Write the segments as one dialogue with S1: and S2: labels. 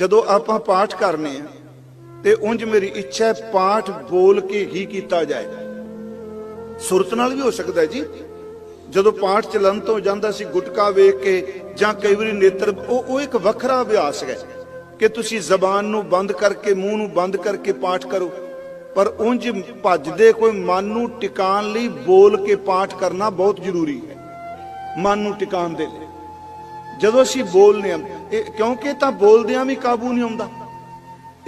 S1: ਜਦੋਂ ਆਪਾਂ ਪਾਠ ਕਰਨੇ ਆ, ਤੇ ਉਂਝ ਮੇਰੀ ਇੱਛਾ ਹੈ ਪਾਠ ਬੋਲ ਕੇ ਹੀ ਕੀਤਾ ਜਾਏ। ਸੁਰਤ ਨਾਲ ਵੀ ਹੋ ਸਕਦਾ ਜੀ। ਜਦੋਂ ਪਾਠ ਚੱਲਣ ਤੋਂ ਜਾਂਦਾ ਸੀ ਗੁਟਕਾ ਵੇਖ ਕੇ, ਜਾਂ ਕਈ ਵਾਰੀ ਨੇਤਰ, ਉਹ ਉਹ ਇੱਕ ਵੱਖਰਾ ਅਭਿਆਸ ਹੈ ਕਿ ਤੁਸੀਂ ਜ਼ਬਾਨ ਨੂੰ ਬੰਦ ਕਰਕੇ, ਮੂੰਹ ਨੂੰ ਬੰਦ ਕਰਕੇ ਪਾਠ ਕਰੋ। ਪਰ ਉਂਝ ਭੱਜਦੇ ਕੋਈ ਮਨ ਨੂੰ ਟਿਕਾਣ ਲਈ ਬੋਲ ਕੇ ਪਾਠ ਕਰਨਾ ਬਹੁਤ ਜ਼ਰੂਰੀ ਹੈ। ਮਨ ਨੂੰ ਟਿਕਾਣ ਦੇ ਲਈ। ਜਦੋਂ ਅਸੀਂ ਬੋਲਨੇ ਆ ਇਹ ਕਿਉਂਕਿ ਤਾਂ ਬੋਲਦਿਆਂ ਵੀ ਕਾਬੂ ਨਹੀਂ ਆਉਂਦਾ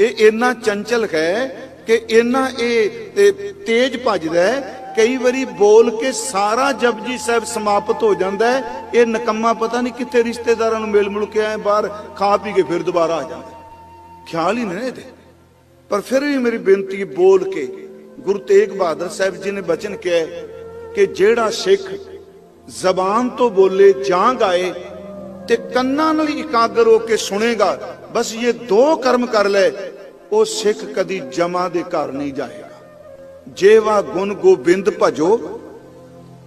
S1: ਇਹ ਇੰਨਾ ਚੰਚਲ ਹੈ ਕਿ ਇੰਨਾ ਇਹ ਤੇਜ਼ ਭੱਜਦਾ ਹੈ, ਕਈ ਵਾਰੀ ਬੋਲ ਕੇ ਸਾਰਾ ਜਪਜੀ ਸਾਹਿਬ ਸਮਾਪਤ ਹੋ ਜਾਂਦਾ ਹੈ, ਇਹ ਨਕੰਮਾ ਪਤਾ ਨਹੀਂ ਕਿੱਥੇ ਰਿਸ਼ਤੇਦਾਰਾਂ ਨੂੰ ਮਿਲ ਮੁਲ ਕੇ ਆਏ, ਬਾਹਰ ਖਾ ਪੀ ਕੇ ਫਿਰ ਦੁਬਾਰਾ ਆ ਜਾਂਦਾ ਖਿਆਲ ਹੀ ਨਹੀਂ ਇਹਦੇ। ਪਰ ਫਿਰ ਵੀ ਮੇਰੀ ਬੇਨਤੀ ਬੋਲ ਕੇ ਗੁਰੂ ਤੇਗ ਬਹਾਦਰ ਸਾਹਿਬ ਜੀ ਨੇ ਬਚਨ ਕਿਹਾ ਕਿ ਜਿਹੜਾ ਸਿੱਖ ਜ਼ਬਾਨ ਤੋਂ ਬੋਲੇ ਜਾਂ ਗਾਏ ਤੇ ਕੰਨਾਂ ਨਾਲ ਇਕਾਗਰ ਹੋ ਕੇ ਸੁਣੇਗਾ। ਬਸ ਇਹ ਦੋ ਕਰਮ ਕਰ ਲੈ, ਉਹ ਸਿੱਖ ਕਦੀ ਜਮਾ ਦੇ ਘਰ ਨਹੀਂ ਜਾਏਗਾ। ਜੇਵਾ ਗੁਣ ਗੋਬਿੰਦ ਭਜੋ,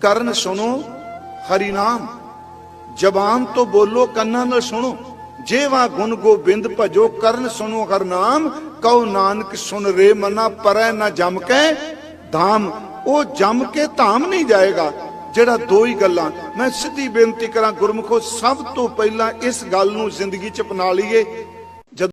S1: ਕਰਨ ਸੁਣੋ, ਹਰੀ ਨਾਮ। ਜ਼ਬਾਨ ਤੋਂ ਬੋਲੋ, ਕੰਨਾਂ ਨਾਲ ਸੁਣੋ। ਜੇਵਾ ਗੁਣ ਗੋਬਿੰਦ ਭਜੋ, ਕਰਨ ਸੁਣੋ, ਹਰ ਨਾਮ। ਕਉ ਨਾਨਕ, ਸੁਣ ਰੇ ਮਨਾ, ਪਰੈ ਨਾ ਜਮ ਕੇ ਧਾਮ। ਉਹ ਜਮ ਕੇ ਧਾਮ ਨਹੀਂ ਜਾਏਗਾ। ਜਿਹੜਾ ਦੋ ਹੀ ਗੱਲਾਂ, ਮੈਂ ਸਿੱਧੀ ਬੇਨਤੀ ਕਰਾਂ ਗੁਰਮੁਖੋ, ਸਭ ਤੋਂ ਪਹਿਲਾਂ ਇਸ ਗੱਲ ਨੂੰ ਜ਼ਿੰਦਗੀ ਚ ਅਪਣਾ ਲਈਏ।